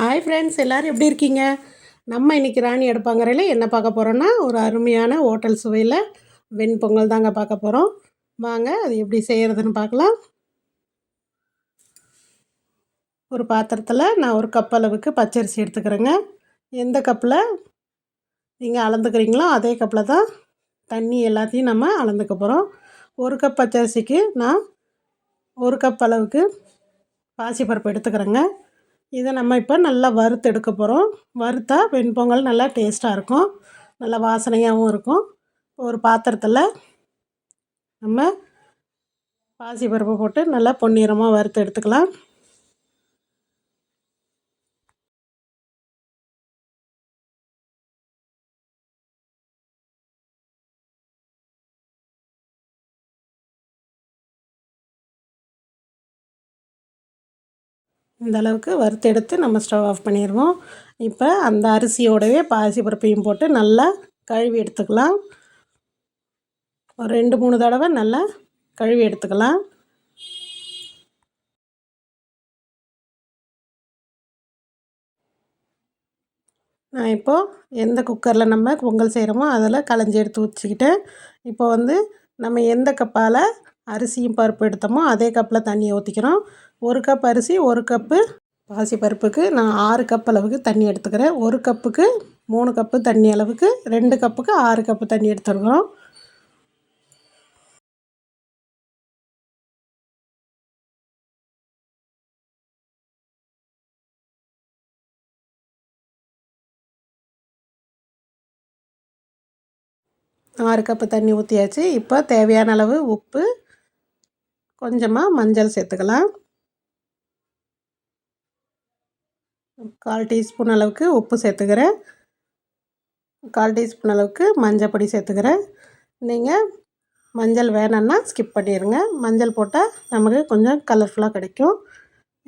Hi friends எல்லோரும் எப்படி இருக்கீங்க? நம்ம இன்றைக்கி ராணி அடுப்பாங்கரையில் என்ன பார்க்க போகிறோன்னா ஒரு அருமையான ஹோட்டல் சுவையில் வெண்பொங்கல் தாங்க பார்க்க போகிறோம் வாங்க அது எப்படி செய்கிறதுன்னு பார்க்கலாம். ஒரு பாத்திரத்தில் நான் ஒரு கப் அளவுக்கு பச்சரிசி எடுத்துக்கிறேங்க. எந்த கப்பில் நீங்கள் அளந்துக்கிறீங்களோ அதே கப்பில் தான் தண்ணி எல்லாத்தையும் நம்ம அளந்துக்க போகிறோம் ஒரு கப் பச்சரிசிக்கு நான் ஒரு கப் அளவுக்கு பாசிப்பருப்பு எடுத்துக்கிறேங்க. இதை நம்ம இப்போ நல்லா வறுத்து எடுக்க போகிறோம். வறுத்தா வெண்பொங்கல் நல்லா டேஸ்ட்டாக இருக்கும். நல்லா வாசனையாகவும் இருக்கும். ஒரு பாத்திரத்தில் நம்ம பாசி பருப்பு போட்டு நல்லா பொன்னிறமாக வறுத்து எடுத்துக்கலாம். இந்த அளவுக்கு நம்ம ஸ்டவ் ஆஃப் பண்ணிடுவோம். இப்போ அந்த அரிசியோடவே பாசி பருப்பையும் போட்டு நல்லா கழுவி எடுத்துக்கலாம். ஒரு ரெண்டு மூணு தடவை நல்லா கழுவி எடுத்துக்கலாம். நான் இப்போது எந்த குக்கரில் நம்ம பொங்கல் செய்கிறோமோ அதில் களைஞ்சி எடுத்து வச்சுக்கிட்டேன் இப்போ வந்து நம்ம எந்த கப்பால் அரிசியும் பருப்பு எடுத்தோமோ அதே கப்பில் தண்ணியை ஊற்றிக்கிறோம் ஒரு கப் அரிசி ஒரு கப்பு பாசி பருப்புக்கு நான் ஆறு கப் அளவுக்கு தண்ணி எடுத்துக்கிறேன். ஒரு கப்புக்கு மூணு கப்பு தண்ணி அளவுக்கு ரெண்டு கப்புக்கு ஆறு கப்பு தண்ணி எடுத்துருக்குறோம் ஆறு கப்பு தண்ணி ஊற்றியாச்சு இப்போ தேவையான அளவு உப்பு கொஞ்சமாக மஞ்சள் சேர்த்துக்கலாம். கால் டீஸ்பூன் அளவுக்கு உப்பு சேர்த்துக்கிறேன். கால் டீஸ்பூன் அளவுக்கு மஞ்சள் பொடி சேர்த்துக்கிறேன். நீங்கள் மஞ்சள் வேணும்னா ஸ்கிப் பண்ணிடுங்க மஞ்சள் போட்டால் நமக்கு கொஞ்சம் கலர்ஃபுல்லாக கிடைக்கும்.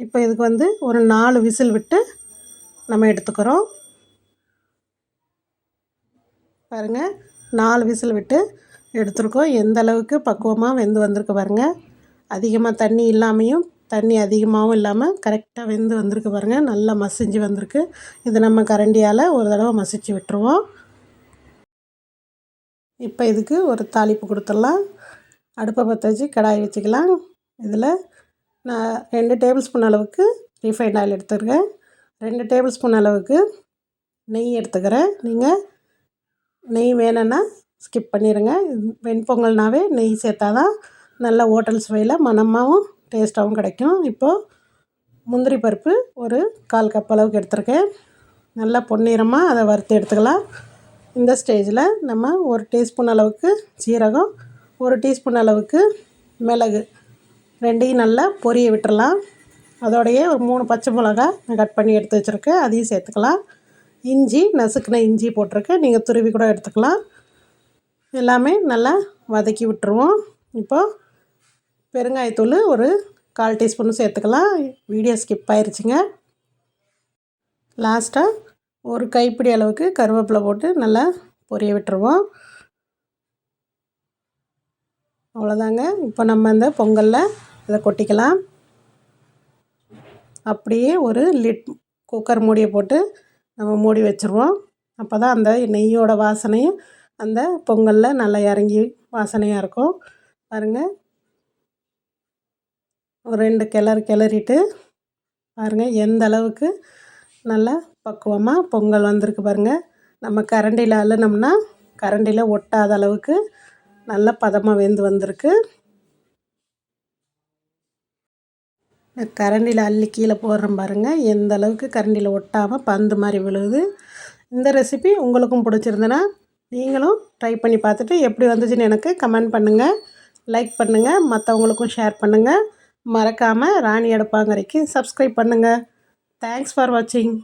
இப்போ இதுக்கு வந்து ஒரு நாலு விசில் விட்டு நம்ம எடுத்துக்கிறோம். பாருங்கள் நாலு விசில் விட்டு எடுத்துருக்கோம். எந்த அளவுக்கு பக்குவமாக வெந்து வந்திருக்கு பாருங்கள் அதிகமாக தண்ணி இல்லாமையும் தண்ணி அதிகமாகவும் இல்லாமல் கரெக்டாக வெந்து வந்திருக்கு பாருங்கள் நல்லா மசிஞ்சு வந்திருக்கு. இது நம்ம கரண்டியால் ஒரு தடவை மசிச்சு விட்டுருவோம். இப்போ இதுக்கு ஒரு தாளிப்பு கொடுத்துடலாம். அடுப்பை பற்ற வச்சு கடாய் வச்சுக்கலாம். இதில் நான் ரெண்டு டேபிள் ஸ்பூன் அளவுக்கு ரீஃபைண்ட் ஆயில் எடுத்துருக்கேன். ரெண்டு டேபிள் ஸ்பூன் அளவுக்கு நெய் எடுத்துக்கிறேன். நீங்கள் நெய் வேணும்னா ஸ்கிப் பண்ணிடுங்க வெண்பொங்கல்னாவே நெய் சேர்த்தா தான் நல்ல ஹோட்டல் சுவையில் மணமாகவும் டேஸ்ட்டாகவும் கிடைக்கும். இப்போது முந்திரி பருப்பு ஒரு கால் கப் அளவுக்கு எடுத்திருக்கேன். நல்லா பொன்னிறமாக அதை வறுத்து எடுத்துக்கலாம். இந்த ஸ்டேஜில் நம்ம ஒரு டீஸ்பூன் அளவுக்கு சீரகம் ஒரு டீஸ்பூன் அளவுக்கு மிளகு ரெண்டையும் நல்லா பொரிய விட்டுறலாம். அதோடையே ஒரு மூணு பச்சை மிளகா நான் கட் பண்ணி எடுத்து வச்சுருக்கேன். அதையும் சேர்த்துக்கலாம். இஞ்சி நசுக்கின இஞ்சி போட்டிருக்கேன். நீங்கள் துருவி கூட எடுத்துக்கலாம். எல்லாமே நல்லா வதக்கி விட்டுருவோம். இப்போது பெருங்காயத்தூள் ஒரு கால் டீஸ்பூன் சேர்த்துக்கலாம். வீடியோ ஸ்கிப் ஆயிடுச்சுங்க லாஸ்ட்டாக ஒரு கைப்பிடி அளவுக்கு கருவேப்பிலை போட்டு நல்லா பொரிய விட்டுருவோம். அவ்வளோதாங்க. இப்போ நம்ம இந்த பொங்கலில் இதை கொட்டிக்கலாம். அப்படியே ஒரு லிட் குக்கர் மூடியை போட்டு நம்ம மூடி வச்சுருவோம். அப்போ தான் அந்த நெய்யோட வாசனையும் அந்த பொங்கலில் நல்லா இறங்கி வாசனையாக இருக்கும். பாருங்கள் ஒரு ரெண்டு கிளறு கிளறிட்டு பாருங்கள் எந்த அளவுக்கு நல்லா பக்குவமாக பொங்கல் வந்திருக்கு பாருங்கள் நம்ம கரண்டியில் அழுனோம்னா கரண்டியில் ஒட்டாத அளவுக்கு நல்ல பதமாக வெந்து வந்திருக்கு. கரண்டியில் அள்ளி கீழே போடுறோம் பாருங்கள் எந்த அளவுக்கு கரண்டியில் ஒட்டாமல் பந்து மாதிரி விழுகுது இந்த ரெசிபி உங்களுக்கும் பிடிச்சிருந்தனா நீங்களும் ட்ரை பண்ணி பார்த்துட்டு எப்படி வந்துச்சுன்னு எனக்கு கமெண்ட் பண்ணுங்கள் லைக் பண்ணுங்கள் மற்றவங்களுக்கும் ஷேர் பண்ணுங்கள் மறக்காமல் ராணி அடுப்பாங்கரைக்கு சப்ஸ்கிரைப் பண்ணுங்கள் தேங்க்ஸ் ஃபார் வாட்சிங்